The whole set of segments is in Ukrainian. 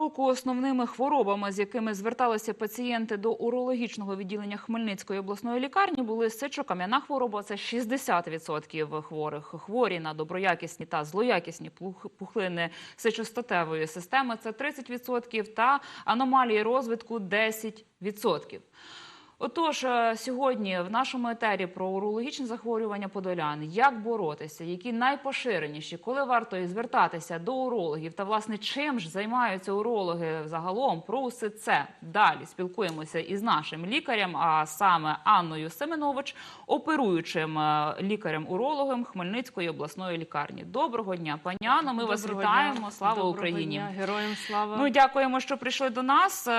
Року основними хворобами, з якими зверталися пацієнти до урологічного відділення Хмельницької обласної лікарні, були сечокам'яна хвороба. Це 60% хворих. Хворі на доброякісні та злоякісні пухлини сечостатевої системи. Це 30% та аномалії розвитку 10%. Отож, е, сьогодні в нашому етері про урологічні захворювання подолян, як боротися, які найпоширеніші, коли варто і звертатися до урологів та власне чим ж займаються урологи загалом, про усе це далі спілкуємося із нашим лікарем, а саме Анною Семенович, оперуючим е, лікарем-урологом Хмельницької обласної лікарні. Доброго дня, пані Анно. Ми вас вітаємо. дня. Слава Доброго Україні! Дня. Героям слава. Ну, дякуємо, що прийшли до нас е,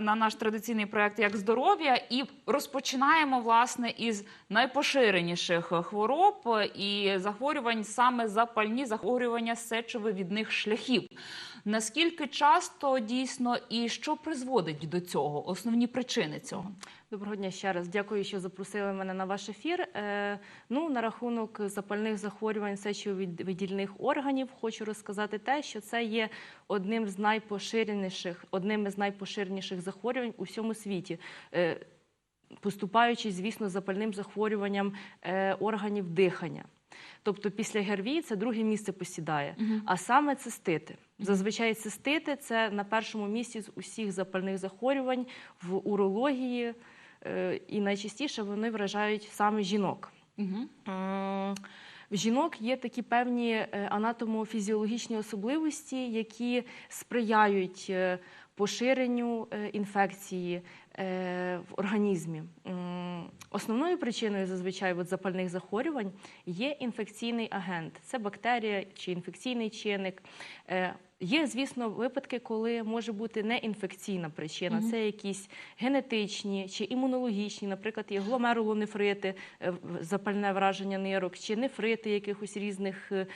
на наш традиційний проект як здоров'я. І розпочинаємо власне із найпоширеніших хвороб і захворювань, саме запальні захворювання сечовивідних шляхів. Наскільки часто дійсно і що призводить до цього? Основні причини цього? Доброго дня ще раз. Дякую, що запросили мене на ваш ефір. Е, ну, на рахунок запальних захворювань сечовидільних органів хочу розказати те, що це є одним з найпоширеніших, одним із найпоширеніших захворювань у всьому світі. Е, поступаючи, звісно, запальним захворюванням е, органів дихання. Тобто після ГРВІ це друге місце посідає, а саме цистити. Зазвичай цистити це на першому місці з усіх запальних захворювань в урології, е, і найчастіше вони вражають саме жінок. Uh М, В жінок є такі певні е, анатомофізіологічні особливості, які сприяють е, поширенню е, інфекції в організмі. Основною причиною зазвичай от запальних захворювань є інфекційний агент. Це бактерія чи інфекційний чинник. Є, звісно, випадки, коли може бути неінфекційна причина. Це якісь генетичні чи імунологічні, наприклад, є гломерулонефрити, е, запальне враження нирок, чи нефрити якихось різних е,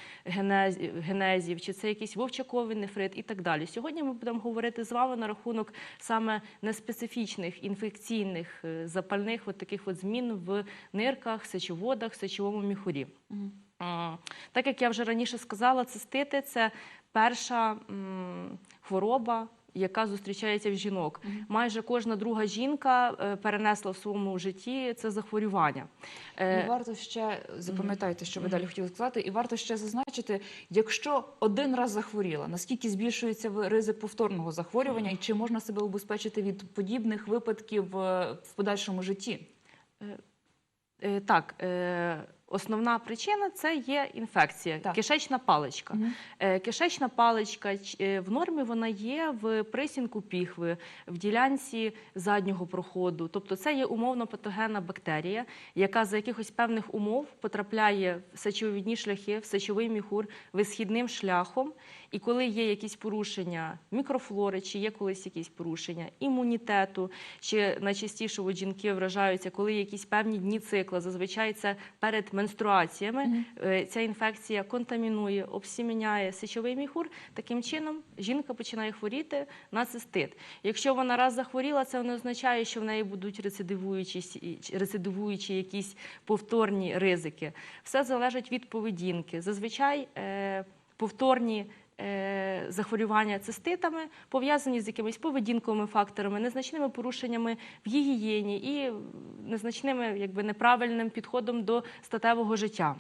генезів, чи це якийсь вовчаковий нефрит і так далі. Сьогодні ми будемо говорити з вами на рахунок саме неспецифічних інфекційних е, запальних от таких от змін в нирках, сечоводах, сечовому міхурі. Так як я вже раніше сказала, цистити це перша м, хвороба. Яка зустрічається в жінок, майже кожна друга жінка е, перенесла в своєму житті це захворювання. Е, І варто ще запам'ятайте, що ви далі хотіли сказати, і варто ще зазначити, якщо один раз захворіла, наскільки збільшується ризик повторного захворювання, і чи можна себе убезпечити від подібних випадків е, в подальшому житті? Так, основна причина це є інфекція, Так. кишечна паличка. Е, Кишечна паличка е, в нормі вона є в присінку піхви, в ділянці заднього проходу. Тобто це є умовно патогенна бактерія, яка за якихось певних умов потрапляє в сечовідні шляхи, в сечовий міхур висхідним шляхом. І коли є якісь порушення мікрофлори, чи є колись якісь порушення імунітету, чи найчастіше от жінки вражаються, коли є якісь певні дні цикла, зазвичай це перед менструаціями. Е, Ця інфекція контамінує, обсіміняє сечовий міхур. Таким чином жінка починає хворіти на цистит. Якщо вона раз захворіла, це не означає, що в неї будуть рецидивуючі, рецидивуючі якісь повторні ризики. Все залежить від поведінки. Зазвичай е, повторні. Е, Захворювання циститами пов'язані з якимись поведінковими факторами, незначними порушеннями в гігієні і незначними якби неправильним підходом до статевого життя.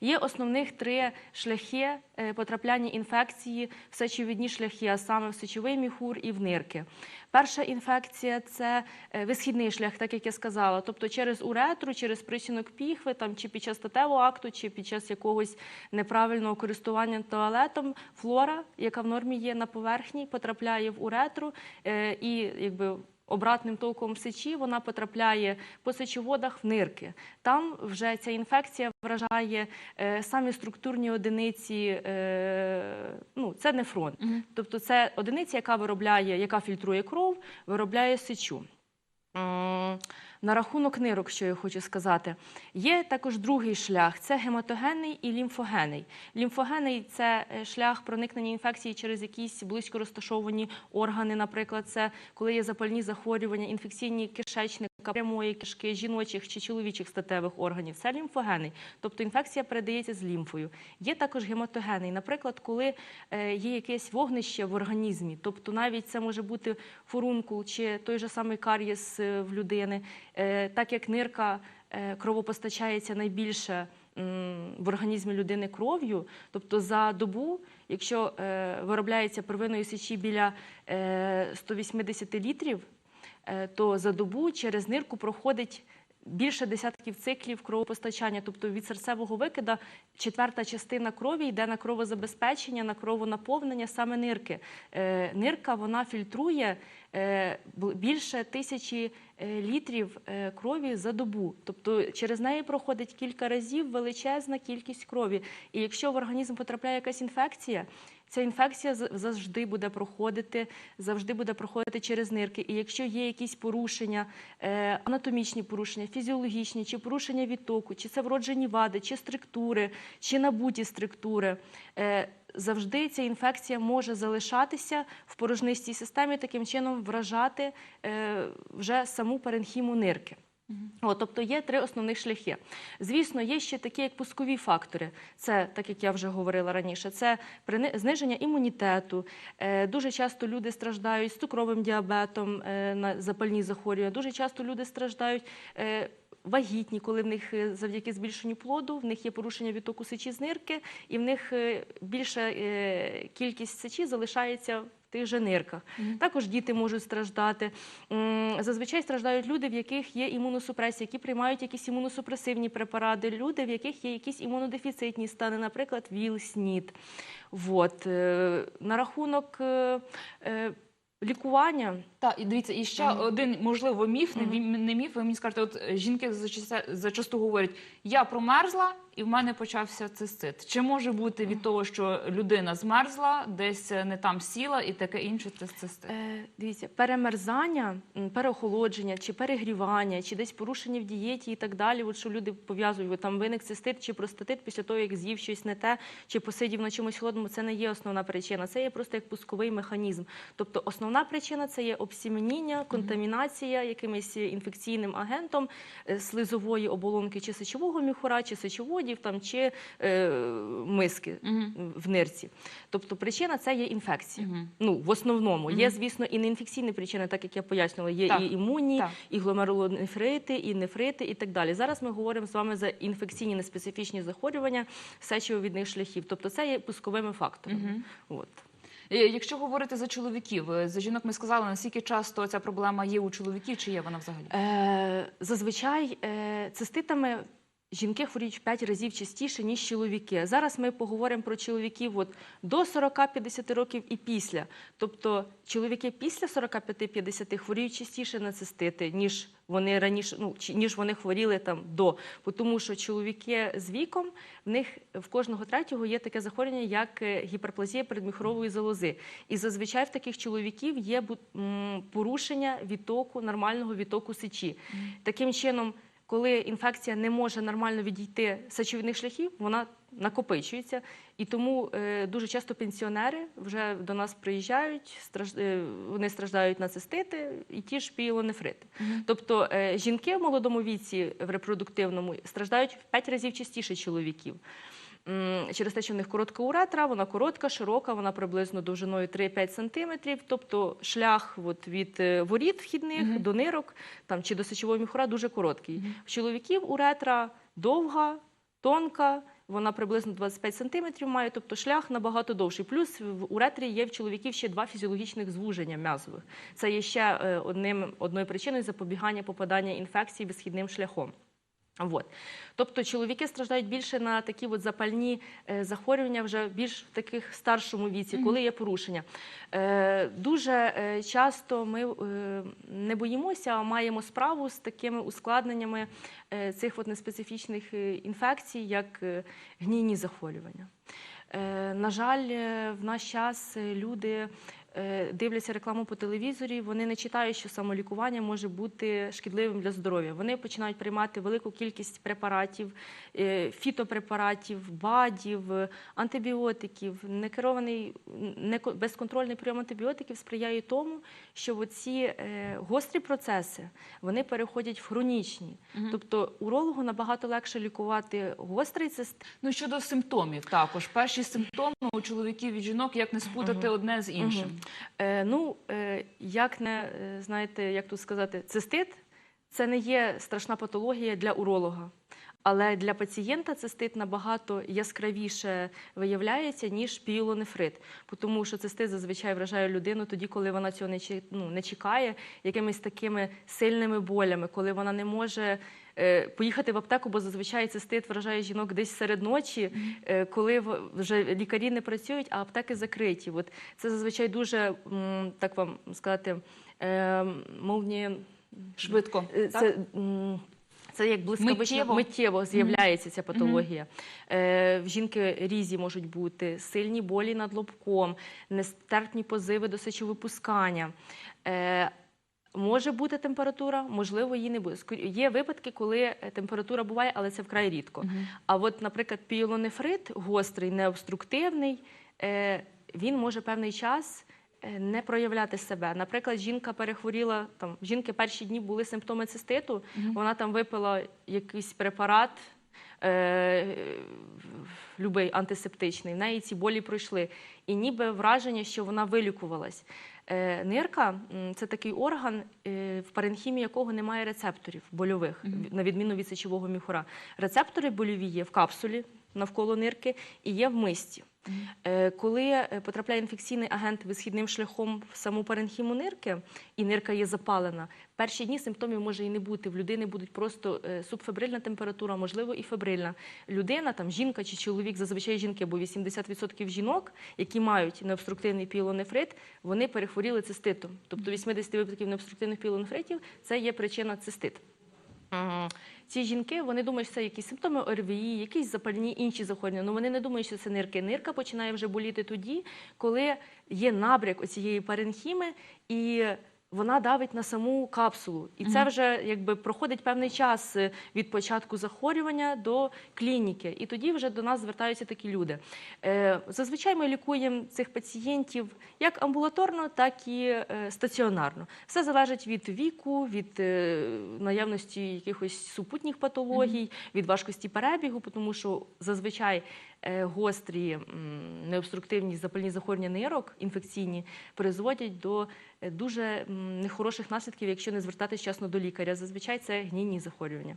Є основних три шляхи е, потрапляння інфекції в сечовідні шляхи, а саме в сечовий міхур і в нирки. Перша інфекція це е, висхідний шлях, так як я сказала, тобто через уретру, через присінок піхви, там чи під час статевого акту, чи під час якогось неправильного користування туалетом, флора, яка в нормі є на поверхні, потрапляє в уретру е, і якби. Обратним толком сечі вона потрапляє по сечоводах в нирки. Там вже ця інфекція вражає е, самі структурні одиниці. Е, ну, це нефрон. Тобто це одиниця, яка виробляє, яка фільтрує кров, виробляє сечу. М, На рахунок нирок, що я хочу сказати, є також другий шлях це гематогенний і лімфогенний. Лімфогенний це е, шлях проникнення інфекції через якісь близько розташовані органи. Наприклад, це коли є запальні захворювання, інфекційні кишечника шлунка, прямої кишки, жіночих чи чоловічих статевих органів. Це лімфогенний, тобто інфекція передається з лімфою. Є також гематогенний, наприклад, коли е, є якесь вогнище в організмі, тобто навіть це може бути фурункул чи той же самий карієс е, в людини, Е, так як нирка кровопостачається найбільше в організмі людини кров'ю, тобто за добу, якщо е, виробляється первинної сечі біля е, 180 літрів, то за добу через нирку проходить більше десятків циклів кровопостачання, тобто від серцевого викида четверта частина крові йде на кровозабезпечення, на кровонаповнення саме нирки. Е, Нирка вона фільтрує е, більше тисячі е, літрів е, крові за добу. Тобто через неї проходить кілька разів величезна кількість крові. І якщо в організм потрапляє якась інфекція, Ця інфекція завжди буде проходити, завжди буде проходити через нирки. І якщо є якісь порушення, е, анатомічні порушення, фізіологічні, чи порушення відтоку, чи це вроджені вади, чи структури, чи набуті структури, е, завжди ця інфекція може залишатися в порожнистій системі, таким чином вражати е, вже саму паренхіму нирки. От, тобто є три основних шляхи. Звісно, є ще такі, як пускові фактори. Це, так як я вже говорила раніше, це зниження імунітету. Е, Дуже часто люди страждають з цукровим діабетом е, на запальні захворювання. Дуже часто люди страждають. е, Вагітні, коли в них завдяки збільшенню плоду, в них є порушення відтоку сечі з нирки, і в них більша кількість сечі залишається тих же нирках. Також діти можуть страждати. Зазвичай страждають люди, в яких є імуносупресія, які приймають якісь імуносупресивні препарати, люди, в яких є якісь імунодефіцитні стани, наприклад, ВІЛ, СНІД. Вот. е, На рахунок е, е, лікування. Так, і дивіться, і ще Мгм. один можливо міф, не, Мгм. не міф. Ви мені скажете, от е, жінки зачасту говорять: я промерзла і в мене почався цистит. Чи може бути від того, що людина змерзла, десь е, не там сіла і таке інше, це цистит? Е, Дивіться, перемерзання, переохолодження чи перегрівання, чи десь порушення в дієті і так далі. От що люди пов'язують, там виник цистит чи простатит після того, як з'їв щось не те, чи посидів на чомусь холодному. Це не є основна причина. Це є просто як пусковий механізм. Тобто основна причина це є обсіменіння, контамінація якимось інфекційним агентом е, слизової оболонки чи сечового міхура, чи сечоводів, там чи е, миски в нирці. Тобто причина це є інфекція. Ну, в основному є, звісно, і неінфекційні причини, так як я пояснювала. Є Так, і імунні, так. і гломерулонефрити, і нефрити, і так далі. Зараз ми говоримо з вами за інфекційні неспецифічні захворювання сечовідних шляхів. Тобто це є пусковими факторами. Мгм. От. Е, Якщо говорити за чоловіків, е, за жінок ми сказали, наскільки часто ця проблема є у чоловіків, чи є вона взагалі? Е, зазвичай циститами жінки хворіють в 5 разів частіше, ніж чоловіки. Зараз ми поговоримо про чоловіків от, до 40-50 років і після. Тобто чоловіки після 45-50 хворіють частіше на цистити, ніж вони раніше, ну, ніж вони хворіли там до. Тому що чоловіки з віком, в них в кожного третього є таке захворювання, як е, гіперплазія передміхорової залози. І зазвичай в таких чоловіків є порушення відтоку, нормального відтоку сечі. Таким чином, коли інфекція не може нормально відійти з сечовідних шляхів, вона накопичується. І тому е, дуже часто пенсіонери вже до нас приїжджають, страж... е, вони страждають на цистити і ті ж піелонефрити. Тобто е, жінки в молодому віці в репродуктивному страждають в 5 разів частіше чоловіків. Через те, що в них коротка уретра, вона коротка, широка, вона приблизно довжиною 3-5 сантиметрів. Тобто шлях от, від е, воріт вхідних Мгм. до нирок там, чи до сечового міхура дуже короткий. Мгм. В чоловіків уретра довга, тонка, вона приблизно 25 сантиметрів має, тобто шлях набагато довший. Плюс в уретрі є в чоловіків ще два фізіологічних звуження м'язових. Це є ще е, одним, одною причиною запобігання попадання інфекції безхідним шляхом. Вот. Тобто чоловіки страждають більше на такі от запальні е, захворювання вже більш в таких старшому віці, коли є порушення. Е, дуже е, часто ми е, не боїмося, а маємо справу з такими ускладненнями е, цих от неспецифічних е, інфекцій, як е, гнійні захворювання. Е, на жаль, е, в наш час люди дивляться рекламу по телевізорі, вони не читають, що самолікування може бути шкідливим для здоров'я. Вони починають приймати велику кількість препаратів, е, фітопрепаратів, БАДів, е, антибіотиків. Некерований, безконтрольний прийом антибіотиків сприяє тому, що ці е, гострі процеси вони переходять в хронічні. Тобто урологу набагато легше лікувати гострий цистит, Ну щодо симптомів, також перші симптоми у чоловіків і жінок, як не спутати одне з іншим. Е, ну, е, як не е, знаєте, як тут сказати, цистит це не є страшна патологія для уролога. Але для пацієнта цистит набагато яскравіше виявляється, ніж піелонефрит. Тому що цистит зазвичай вражає людину тоді, коли вона цього не, ну, не чекає, якимись такими сильними болями, коли вона не може е, поїхати в аптеку, бо зазвичай цистит вражає жінок десь серед ночі, е, коли вже лікарі не працюють, а аптеки закриті. От це зазвичай дуже м, так вам сказати, е, мовні Швидко. Так? Це, як блискавично Миттєво. з'являється ця патологія. Е, в жінки різі можуть бути сильні болі над лобком, нестерпні позиви до сечовипускання. Е, Може бути температура, можливо, її не буде. Є випадки, коли е, температура буває, але це вкрай рідко. А от, наприклад, піелонефрит гострий, необструктивний, він може певний час не проявляти себе. Наприклад, жінка перехворіла там. Жінки перші дні були симптоми циститу. Вона там випила якийсь препарат. Е, любий антисептичний, в неї ці болі пройшли. І ніби враження, що вона вилікувалась. Е, нирка це такий орган, е, в паренхімії якого немає рецепторів больових, на відміну від сечового міхура. Рецептори больові є в капсулі навколо нирки і є в мисті. Е, Коли е, потрапляє інфекційний агент висхідним шляхом в саму паренхіму нирки, і нирка є запалена, перші дні симптомів може і не бути. В людини будуть просто е, субфебрильна температура, можливо, і фебрильна. Людина, там жінка чи чоловік, зазвичай жінки, бо 80% жінок, які мають необструктивний пілонефрит, вони перехворіли циститом. Тобто 80 випадків необструктивних пілонефритів це є причина цистит. Ці жінки вони думають, що це якісь симптоми ОРВІ, якісь запальні інші захворювання. Ну вони не думають, що це нирки. Нирка починає вже боліти тоді, коли є набряк оцієї паренхіми і. Вона давить на саму капсулу, і це вже якби проходить певний час е, від початку захворювання до клініки, і тоді вже до нас звертаються такі люди. Е, Зазвичай ми лікуємо цих пацієнтів як амбулаторно, так і е, стаціонарно. Все залежить від віку, від наявності якихось супутніх патологій, від важкості перебігу, тому що зазвичай гострі необструктивні запальні захворювання нирок, інфекційні, призводять до е, дуже нехороших наслідків, якщо не звертатись вчасно до лікаря. Зазвичай це гнійні захворювання.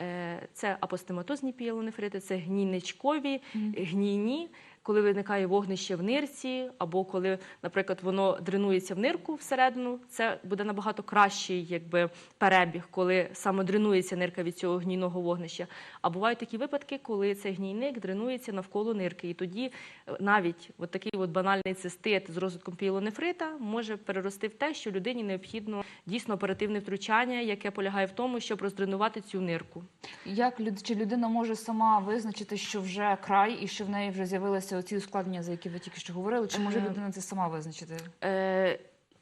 Е, Це апостематозні піелонефрити, це гнійничкові, гнійні, коли виникає вогнище в нирці, або коли, наприклад, воно дренується в нирку всередину, це буде набагато кращий якби, перебіг, коли саме дренується нирка від цього гнійного вогнища. А бувають такі випадки, коли цей гнійник дренується навколо нирки. І тоді е, навіть от такий от банальний цистит з розвитком піелонефрита може перерости в те, що людині необхідно дійсно оперативне втручання, яке полягає в тому, щоб роздренувати цю нирку. Як чи людина може сама визначити, що вже край і що в неї вже з'явилися оці ускладнення, за які ви тільки що говорили? Чи може людина це сама визначити? Е,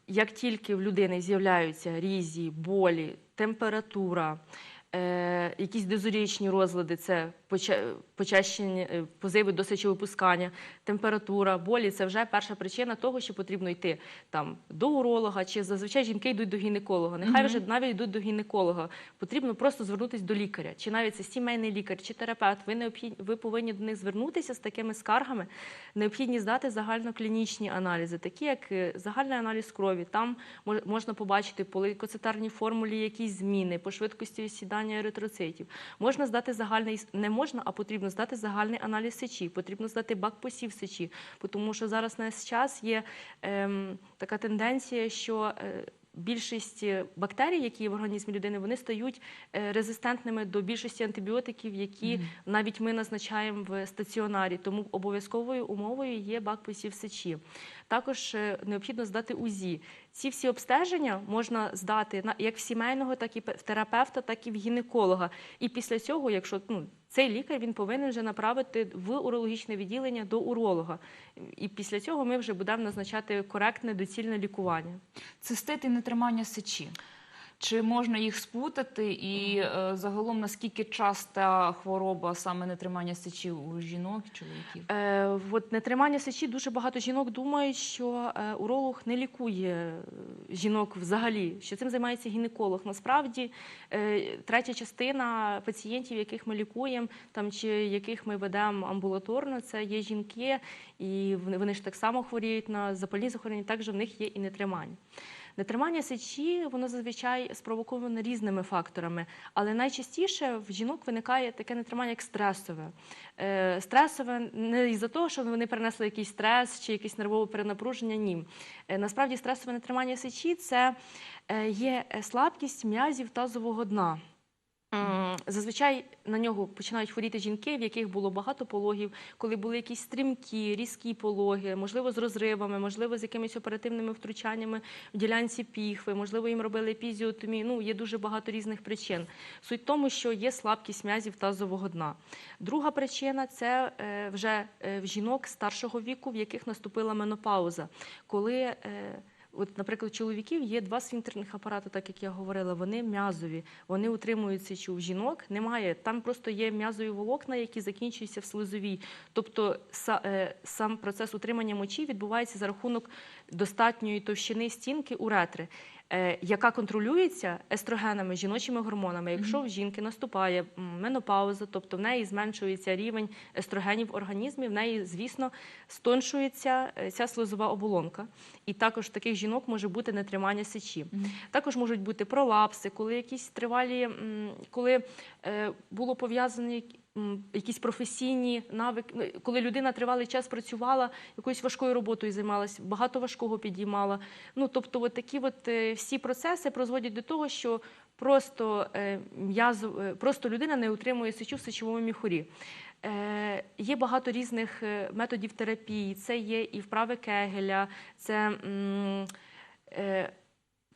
як тільки в людини з'являються різі, болі, температура, е, якісь дозорічні розлади, це поча- почащення, е, позиви до сечовипускання, температура, болі це вже перша причина того, що потрібно йти там до уролога, чи зазвичай жінки йдуть до гінеколога. Нехай вже навіть йдуть до гінеколога. Потрібно просто звернутися до лікаря, чи навіть це сімейний лікар, чи терапевт. Ви необхід... ви повинні до них звернутися з такими скаргами. Необхідні здати загальноклінічні аналізи, такі як е, загальний аналіз крові. Там мож- можна побачити по лейкоцитарній формулі якісь зміни, по швидкості осідання еритроцитів. Можна здати загальний не можна, а потрібно здати загальний аналіз сечі. Потрібно здати бак посів сечі, тому що зараз на час є ем, така тенденція, що е, Більшість бактерій, які є в організмі людини, вони стають е, резистентними до більшості антибіотиків, які навіть ми назначаємо в стаціонарі. Тому обов'язковою умовою є бак посів сечі. Також е, необхідно здати УЗІ. Ці всі обстеження можна здати як в сімейного, так і в терапевта, так і в гінеколога. І після цього, якщо ну, цей лікар він повинен вже направити в урологічне відділення до уролога. І після цього ми вже будемо назначати коректне доцільне лікування. Цистит і нетримання сечі. Чи можна їх спутати? І е, загалом наскільки часта хвороба саме нетримання сечі у жінок і чоловіків? Е, от нетримання сечі дуже багато жінок думають, що е, уролог не лікує е, жінок взагалі, що цим займається гінеколог. Насправді, е, третя частина пацієнтів, яких ми лікуємо, там чи яких ми ведемо амбулаторно, це є жінки, і вони ж так само хворіють на запальні захворювання, також в них є і нетримання. Нетримання сечі воно зазвичай спровоковане різними факторами, але найчастіше в жінок виникає таке нетримання, як стресове. Е, стресове не із-за того, що вони перенесли якийсь стрес чи якесь нервове перенапруження. Ні. Е, насправді стресове нетримання сечі це е, є е, слабкість м'язів тазового дна. Зазвичай на нього починають хворіти жінки, в яких було багато пологів, коли були якісь стрімкі, різкі пологи, можливо, з розривами, можливо, з якимись оперативними втручаннями в ділянці піхви, можливо, їм робили епізіотомію. Ну, є дуже багато різних причин. Суть в тому, що є слабкість м'язів тазового дна. Друга причина це е, вже е, в жінок старшого віку, в яких наступила менопауза, коли е, От, наприклад, чоловіків є два свінтерних апарати, так як я говорила, вони м'язові, вони утримуються чи у жінок немає. Там просто є м'язові волокна, які закінчуються в слизовій. Тобто е, сам процес утримання мочі відбувається за рахунок достатньої товщини стінки уретри. Е, Яка контролюється естрогенами, жіночими гормонами. Якщо в жінки наступає менопауза, тобто в неї зменшується рівень естрогенів в організмі, в неї, звісно, стоншується е, ця слизова оболонка. І також в таких жінок може бути нетримання сечі. Також можуть бути пролапси, коли якісь тривалі, коли е, було пов'язані м, якісь професійні навики, ну, коли людина тривалий час працювала, якоюсь важкою роботою займалась, багато важкого підіймала. Ну тобто, от такі от е, всі процеси призводять до того, що просто е, м'язо, е, просто людина не утримує сечу в сечовому міхурі. Є багато різних методів терапії. Це є і вправи Кегеля, це м,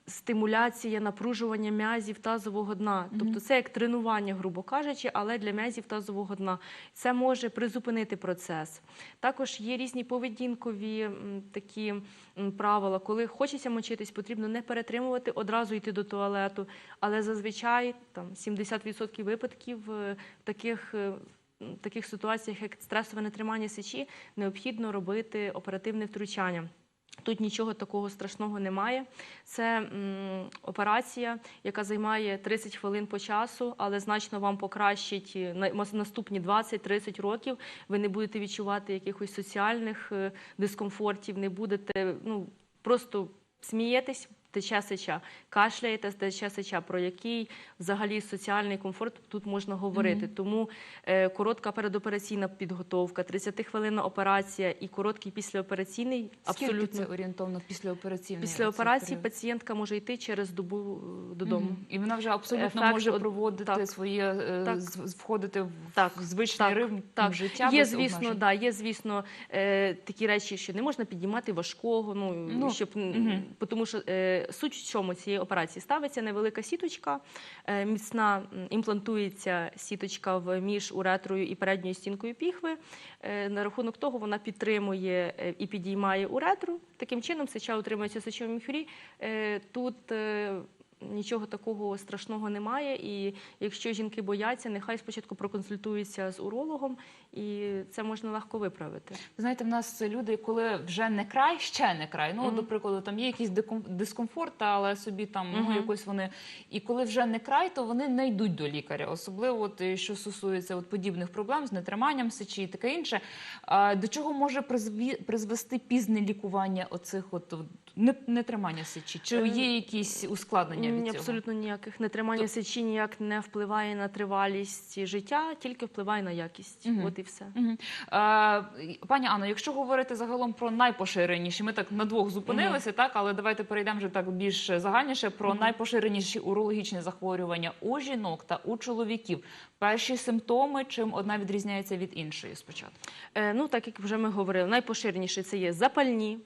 стимуляція, напружування м'язів тазового дна. Тобто це як тренування, грубо кажучи, але для м'язів тазового дна. Це може призупинити процес. Також є різні поведінкові такі правила. Коли хочеться мочитись, потрібно не перетримувати, одразу йти до туалету. Але зазвичай там 70% випадків е, таких. е, м, таких ситуаціях, як стресове нетримання сечі, необхідно робити оперативне втручання. Тут нічого такого страшного немає. Це м, операція, яка займає 30 хвилин по часу, але значно вам покращить е, на наступні 20-30 років. Ви не будете відчувати якихось соціальних е, дискомфортів, не будете ну, просто смієтесь. Тече сеча, кашляєте, тече сеча, про який взагалі соціальний комфорт тут можна говорити. Тому е, коротка передопераційна підготовка, 30-хвилинна операція і короткий післяопераційний Скільки абсолютно це орієнтовно післяопераційний Після операції пацієнтка може йти через добу е, додому. І вона вже абсолютно Ефект може проводити так. своє е, Так. входити в Так. звичний Так. ритм Так. життя. Є, звісно, обмежень. да, є, звісно, е, такі речі, що не можна підіймати важкого. Ну, Ну, щоб, тому що е, суть в чому цієї операції ставиться невелика сіточка, е, міцна імплантується сіточка в між уретрою і передньою стінкою піхви. Е, на рахунок того вона підтримує е, і підіймає уретру. Таким чином сеча утримується в міхюрі. тут Нічого такого страшного немає, і якщо жінки бояться, нехай спочатку проконсультуються з урологом, і це можна легко виправити. Знаєте, в нас люди, коли вже не край, ще не край. Ну, до прикладу, там є якийсь дискомфорт, але собі там ну, якось вони. І коли вже не край, то вони не йдуть до лікаря. Особливо, от, що стосується от, подібних проблем з нетриманням сечі і таке інше. А, до чого може призвести пізне лікування оцих от, от не- нетримання сечі? Чи Е, є якісь ускладнення від цього? абсолютно ніяких нетримання Тоб- сечі ніяк не впливає на тривалість життя, тільки впливає на якість. От і все. Пані Анно, якщо говорити загалом про найпоширеніші, ми так на двох зупинилися, так але давайте перейдемо вже так більш загальніше про найпоширеніші урологічні захворювання у жінок та у чоловіків. Перші симптоми, чим одна відрізняється від іншої спочатку. Е, ну, так як вже ми говорили, найпоширеніше це є запальні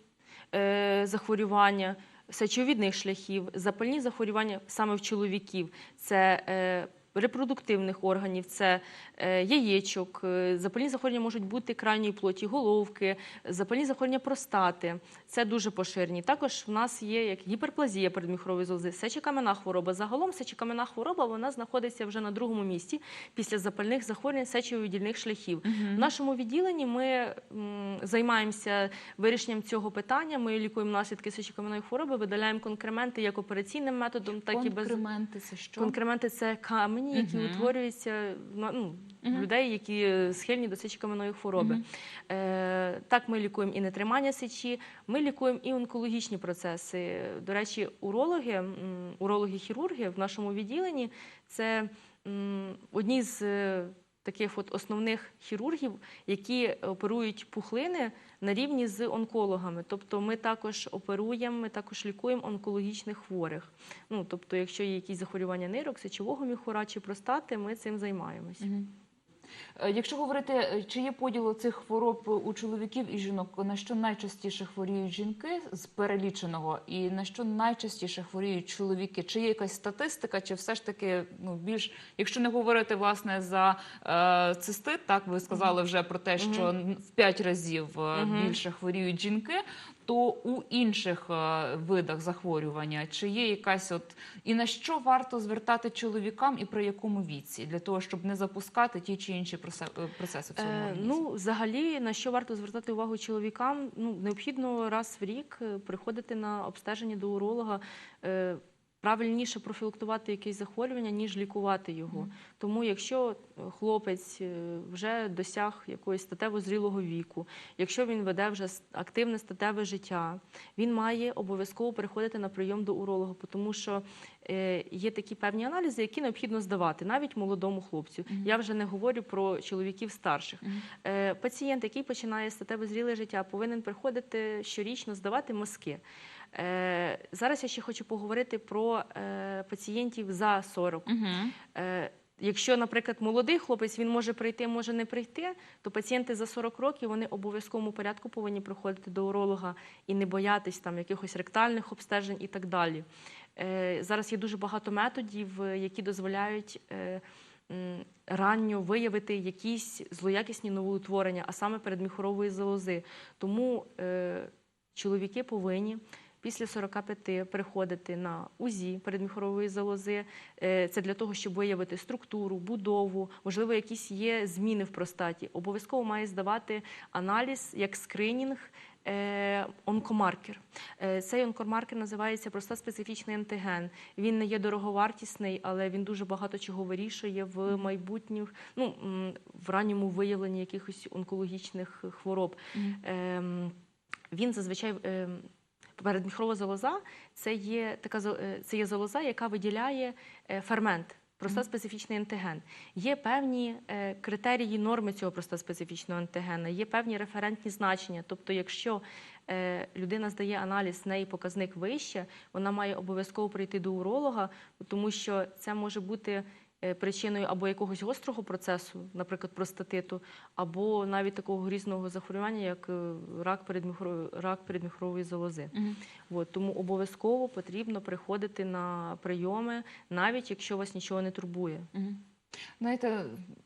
захворювання. сечовідних шляхів, запальні захворювання саме в чоловіків, це е, репродуктивних органів, це е, яєчок, е, запальні захворювання можуть бути крайньої плоті, головки, запальні захворювання простати. Це дуже поширені. Також в нас є як гіперплазія передміхрової залози, сечокаменна хвороба. Загалом сечокаменна хвороба вона знаходиться вже на другому місці після запальних захворювань сечовидільних шляхів. В нашому відділенні ми м, займаємося вирішенням цього питання. Ми лікуємо наслідки сечокаменної хвороби, видаляємо конкременти як операційним методом, так і без Конкременти це що? конкременти. Це камені, які Мгм. утворюються на ну, Мгм. людей, які схильні до сечокаменної хвороби. Мгм. Е, так, ми лікуємо і нетримання сечі, ми лікуємо і онкологічні процеси. До речі, урологи, м, урологи-хірурги в нашому відділенні це м, одні з е, таких от основних хірургів, які оперують пухлини на рівні з онкологами. Тобто ми також оперуємо, ми також лікуємо онкологічних хворих. Ну, тобто, якщо є якісь захворювання нирок, сечового міхура чи простати, ми цим займаємось. Мгм. Е, Якщо говорити, е, чи є поділ цих хвороб у чоловіків і жінок, на що найчастіше хворіють жінки з переліченого, і на що найчастіше хворіють чоловіки? Чи є якась статистика, чи все ж таки ну більш, якщо не говорити власне за е, цистит, так ви сказали вже про те, що в п'ять разів е, більше хворіють жінки. То у інших е, видах захворювання чи є якась от і на що варто звертати чоловікам, і при якому віці для того, щоб не запускати ті чи інші е, процеси в цьому Е, організмі? ну, взагалі, на що варто звертати увагу чоловікам? Ну, необхідно раз в рік приходити на обстеження до уролога. Правильніше профілактувати якесь захворювання, ніж лікувати його. Мгм. Тому, якщо е, хлопець е, вже досяг якогось статево зрілого віку, якщо він веде вже активне статеве життя, він має обов'язково приходити на прийом до уролога, тому що е, є такі певні аналізи, які необхідно здавати навіть молодому хлопцю. Мгм. Я вже не говорю про чоловіків старших. Е, Пацієнт, який починає статеве зріле життя, повинен приходити щорічно здавати мазки. Е, Зараз я ще хочу поговорити про е, пацієнтів за 40. Мгм. Е, Якщо, наприклад, молодий хлопець він може прийти, може не прийти, то пацієнти за 40 років вони обов'язковому порядку повинні приходити до уролога і не боятись там якихось ректальних обстежень і так далі. Зараз є дуже багато методів, які дозволяють ранньо виявити якісь злоякісні новоутворення, а саме передміхорової залози. Тому е, чоловіки повинні після 45 приходити на УЗІ передміхорової залози. Е, Це для того, щоб виявити структуру, будову, можливо, якісь є зміни в простаті. Обов'язково має здавати аналіз як скринінг. е, Онкомаркер. Е, Цей онкомаркер називається простат-специфічний антиген. Він не є дороговартісний, але він дуже багато чого вирішує в майбутніх, ну в ранньому виявленні якихось онкологічних хвороб. Мгм. Ем, Він зазвичай ем, передміхрова залоза це є така е, це є залоза, яка виділяє е, фермент. Простат-специфічний антиген. Є певні е, критерії норми цього простат-специфічного антигена, є певні референтні значення. Тобто, якщо е, людина здає аналіз, в неї показник вище, вона має обов'язково прийти до уролога, тому що це може бути причиною або якогось гострого процесу, наприклад, простатиту, або навіть такого грізного захворювання, як е, рак передміхрової, рак передміхрової залози. Угу. От, тому обов'язково потрібно приходити на прийоми, навіть якщо вас нічого не турбує. Мгм. Знаєте,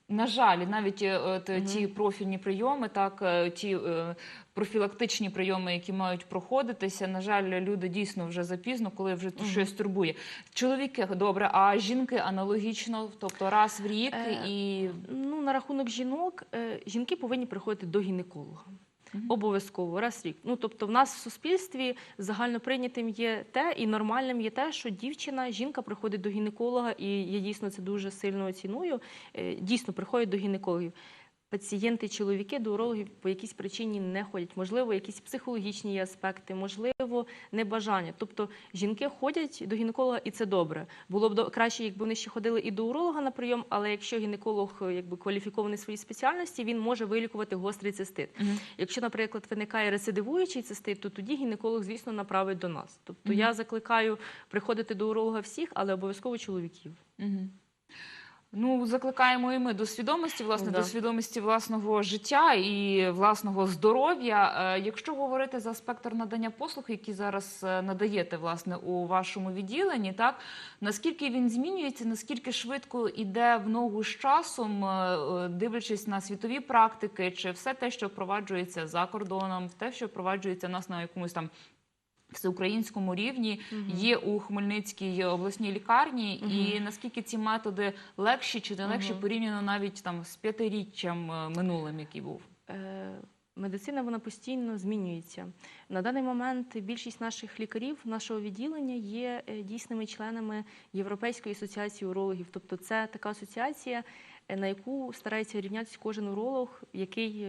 на жаль, навіть е, от, Мгм. ті профільні прийоми, так е, ті е, профілактичні прийоми, які мають проходитися. На жаль, люди дійсно вже запізно, коли вже Мгм. щось турбує. Чоловіки добре, а жінки аналогічно, тобто раз в рік Е, і Ну, на рахунок жінок, е, жінки повинні приходити до гінеколога. Обов'язково раз рік. Ну тобто, в нас в суспільстві загально прийнятим є те, і нормальним є те, що дівчина, жінка приходить до гінеколога, і я дійсно це дуже сильно ціную. е, Дійсно приходить до гінекологів. Пацієнти, чоловіки до урологів по якійсь причині не ходять. Можливо, якісь психологічні аспекти, можливо, небажання. Тобто жінки ходять до гінеколога, і це добре. Було б краще, якби вони ще ходили і до уролога на прийом, але якщо гінеколог е, якби кваліфікований своїй спеціальності, він може вилікувати гострий цистит. Мгм. Якщо, наприклад, виникає рецидивуючий цистит, то тоді гінеколог, звісно, направить до нас. Тобто Мгм. я закликаю приходити до уролога всіх, але обов'язково чоловіків. Мгм. Ну, закликаємо і ми до свідомості, власне, Да. до свідомості власного життя і власного здоров'я. Е, Якщо говорити за спектр надання послуг, які зараз е, надаєте власне у вашому відділенні, так наскільки він змінюється, наскільки швидко йде в ногу з часом, е, дивлячись на світові практики, чи все те, що впроваджується за кордоном, те, що впроваджується в нас на якомусь там. Всеукраїнському рівні є у Хмельницькій обласній лікарні, і наскільки ці методи легші чи не легші порівняно навіть там з п'ятиріччям е, минулим, який був. Е, Медицина вона постійно змінюється. На даний момент більшість наших лікарів нашого відділення є е, дійсними членами Європейської асоціації урологів. Тобто, це така асоціація, на яку старається рівнятися кожен уролог, який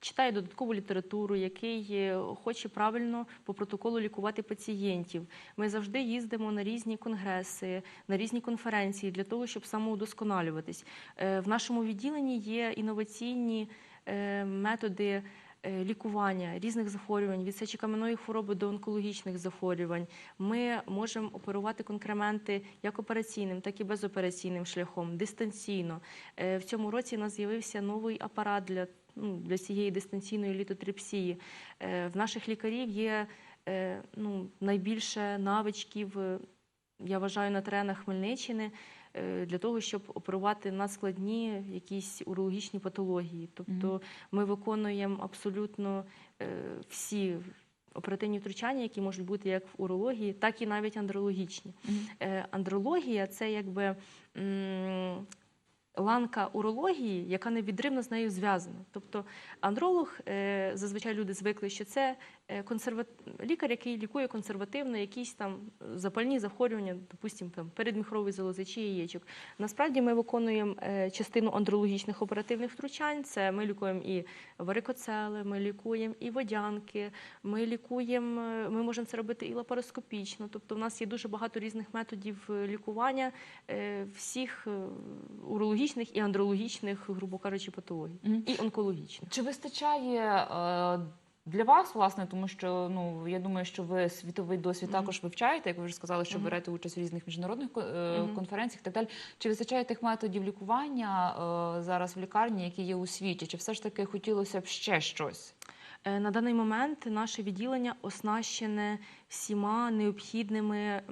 читає додаткову літературу, який е, хоче правильно по протоколу лікувати пацієнтів. Ми завжди їздимо на різні конгреси, на різні конференції для того, щоб самоудосконалюватись. Е, В нашому відділенні є інноваційні е, методи лікування різних захворювань, від сечокам'яної хвороби до онкологічних захворювань. Ми можемо оперувати конкременти як операційним, так і безопераційним шляхом, дистанційно. В цьому році у нас з'явився новий апарат для, ну, для цієї дистанційної літотрипсії. Е, В наших лікарів є е, ну, найбільше навичків, е, я вважаю, на теренах Хмельниччини е, для того, щоб оперувати надскладні якісь урологічні патології. Тобто ми виконуємо абсолютно е, всі оперативні втручання, які можуть бути як в урології, так і навіть андрологічні. Е, Андрологія це якби ланка урології, яка невідривно з нею зв'язана. Тобто андролог, е, зазвичай люди звикли, що це консерва... лікар, який лікує консервативно якісь там запальні захворювання, допустимо, там передміхрової залози чи яєчок. Насправді ми виконуємо е, частину андрологічних оперативних втручань. Це ми лікуємо і варикоцели, ми лікуємо і водянки, ми лікуємо, е, ми можемо це робити і лапароскопічно. Тобто, в нас є дуже багато різних методів е, лікування е, всіх е, урологічних і андрологічних, грубо кажучи, патологій, Мгм. і онкологічних. Чи вистачає е, для вас, власне, тому що ну я думаю, що ви світовий досвід також вивчаєте, як ви вже сказали, що берете участь в різних міжнародних е, Мгм. конференціях так далі. Чи вистачає тих методів лікування е, зараз в лікарні, які є у світі? Чи все ж таки хотілося б ще щось? Е, На даний момент наше відділення оснащене всіма необхідними.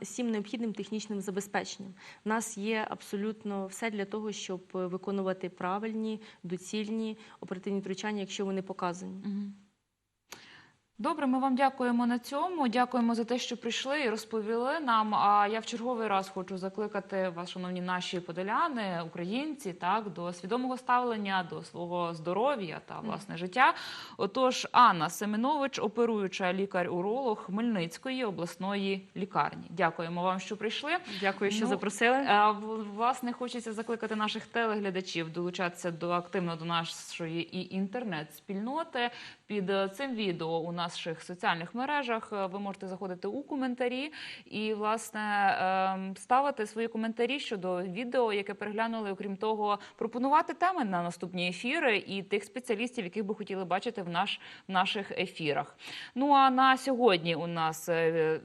Всім необхідним технічним забезпеченням. У нас є абсолютно все для того, щоб е, виконувати правильні, доцільні оперативні втручання, якщо вони показані. Мгм. Добре, ми вам дякуємо на цьому. Дякуємо за те, що прийшли і розповіли нам. А я в черговий раз хочу закликати вас, шановні наші подоляни, українці, так до свідомого ставлення до свого здоров'я та власне життя. Отож, Анна Семенович, оперуюча лікар-уролог Хмельницької обласної лікарні. Дякуємо вам, що прийшли. Дякую, що Ну, запросили. Е, Власне, хочеться закликати наших телеглядачів долучатися до активно до нашої і інтернет-спільноти. Під е, цим відео у наших соціальних мережах е, ви можете заходити у коментарі і власне ем, ставити свої коментарі щодо відео, яке переглянули. Окрім того, пропонувати теми на наступні ефіри і тих спеціалістів, яких би хотіли бачити в наш в наших ефірах. Ну а на сьогодні у нас е,